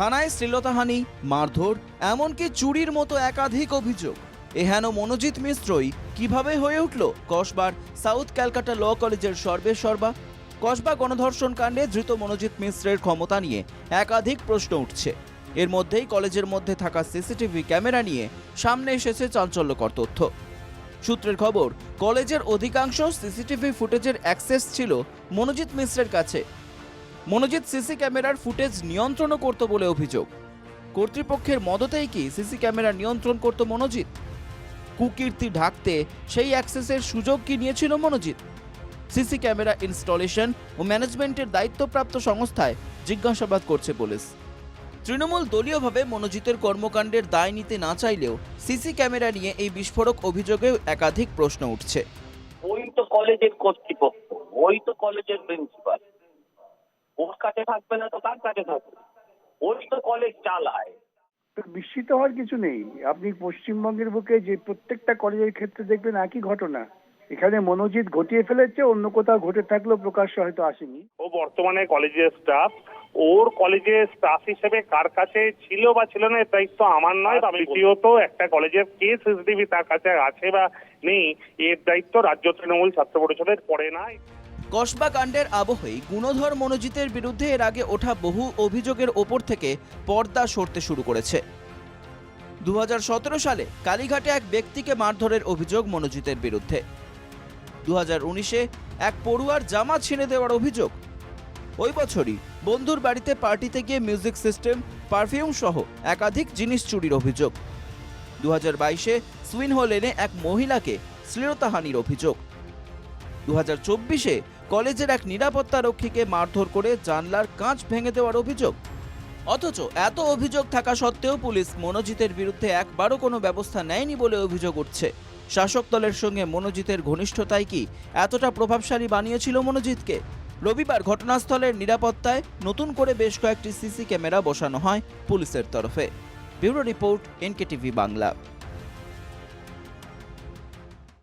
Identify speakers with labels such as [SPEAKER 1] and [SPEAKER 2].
[SPEAKER 1] থানায় শ্লীলতাহানি, মারধর, এমনকি চুরির মতো একাধিক অভিযোগ। এহেন মনোজিৎ মিশ্রই কীভাবে হয়ে উঠল কসবার সাউথ ক্যালকাটা ল কলেজের সর্বে সর্বা? কসবা গণধর্ষণ কাণ্ডে ধৃত মনোজিৎ মিশ্রের ক্ষমতা নিয়ে একাধিক প্রশ্ন উঠছে। এর মধ্যেই কলেজের মধ্যে থাকা সিসিটিভি ক্যামেরা নিয়ে সামনে এসেছে চাঞ্চল্যকর তথ্য। সূত্রের খবর, কলেজের অধিকাংশ সিসিটিভি ফুটেজের অ্যাক্সেস ছিল মনোজিৎ মিশ্রের কাছে। মনোজিৎ সিসি ক্যামেরার ফুটেজ নিয়ন্ত্রণও করত বলে অভিযোগ। কর্তৃপক্ষের মদতেই কি সিসি ক্যামেরা নিয়ন্ত্রণ করত মনোজিৎ? কুকীর্তি ঢাকতে সেই অ্যাক্সেসের সুযোগ কি নিয়েছিল মনোজিৎ? সিসি ক্যামেরা ইনস্টলেশন ও ম্যানেজমেন্টের দায়িত্বপ্রাপ্ত সংস্থায় জিজ্ঞাসাবাদ করছে পুলিশ। তৃণমূল দলীয়ভাবে মনোজিতের কর্মকাণ্ডের দায় নিতে না চাইলেও সিসি ক্যামেরা নিয়ে এই বিস্ফোরক অভিযোগেও একাধিক প্রশ্ন উঠছে।
[SPEAKER 2] ওই তো কলেজের কর্তৃপক্ষ ওই তো কলেজের প্রিন্সিপাল। থাকবে না তো কার কাছে থাকবে। ওই তো কলেজ চালায়।
[SPEAKER 3] তো বিস্মিত হওয়ার কিছু নেই। আপনি পশ্চিমবঙ্গের বুকে যে প্রত্যেকটা কলেজের ক্ষেত্রে দেখবেন একই ঘটনা। এখানে মনোজিৎ ঘটিয়ে ফেলেছে অন্য কোথাও ঘটে থাকলেও প্রকাশ্যে হয়তো আসেনি।
[SPEAKER 4] ও বর্তমানে কলেজের স্টাফ ওর কলেজের স্টাফ হিসেবে কার কাছে ছিল বা ছিল না এর দায়িত্ব আমার নয় বা দ্বিতীয়ত একটা কলেজের কে সিসিটিভি তার কাছে আছে বা নেই এর দায়িত্ব রাজ্য তৃণমূল ছাত্র পরিষদের পড়ে না
[SPEAKER 1] কসবা কাণ্ডের আবহেই গুণধর মনোজিতের বিরুদ্ধে এর আগে ওঠা বহু অভিযোগের ওপর থেকে পর্দা সরতে শুরু করেছে। দু হাজার সতেরো সালে কালীঘাটে এক ব্যক্তিকে মারধরের অভিযোগ মনোজিতের বিরুদ্ধে। দু উনিশে এক পড়ুয়ার জামা ছিঁড়ে দেওয়ার অভিযোগ। ওই বছরই বন্ধুর বাড়িতে পার্টিতে গিয়ে মিউজিক সিস্টেম, পারফিউম সহ একাধিক জিনিস চুরির অভিযোগ। দু হাজার বাইশে সুইনহো লেনে এক মহিলাকে শ্লীলতাহানির অভিযোগ। দু হাজার চব্বিশে কলেজের এক নিরাপত্তা রক্ষীকে মারধর করে জানলার কাঁচ ভেঙে দেওয়ার অভিযোগ। অথচ এত অভিযোগ থাকা সত্ত্বেও পুলিশ মনোজিতের বিরুদ্ধে একবারও কোনো ব্যবস্থা নেয়নি বলে অভিযোগ উঠছে। শাসক দলের সঙ্গে মনোজিতের ঘনিষ্ঠতাই কি এতটা প্রভাবশালী বানিয়েছিল মনোজিৎকে রবিবার ঘটনাস্থলের নিরাপত্তায় নতুন করে বেশ কয়েকটি সিসি ক্যামেরা বসানো হয় পুলিশের তরফে। Bureau report NKTV Bangla.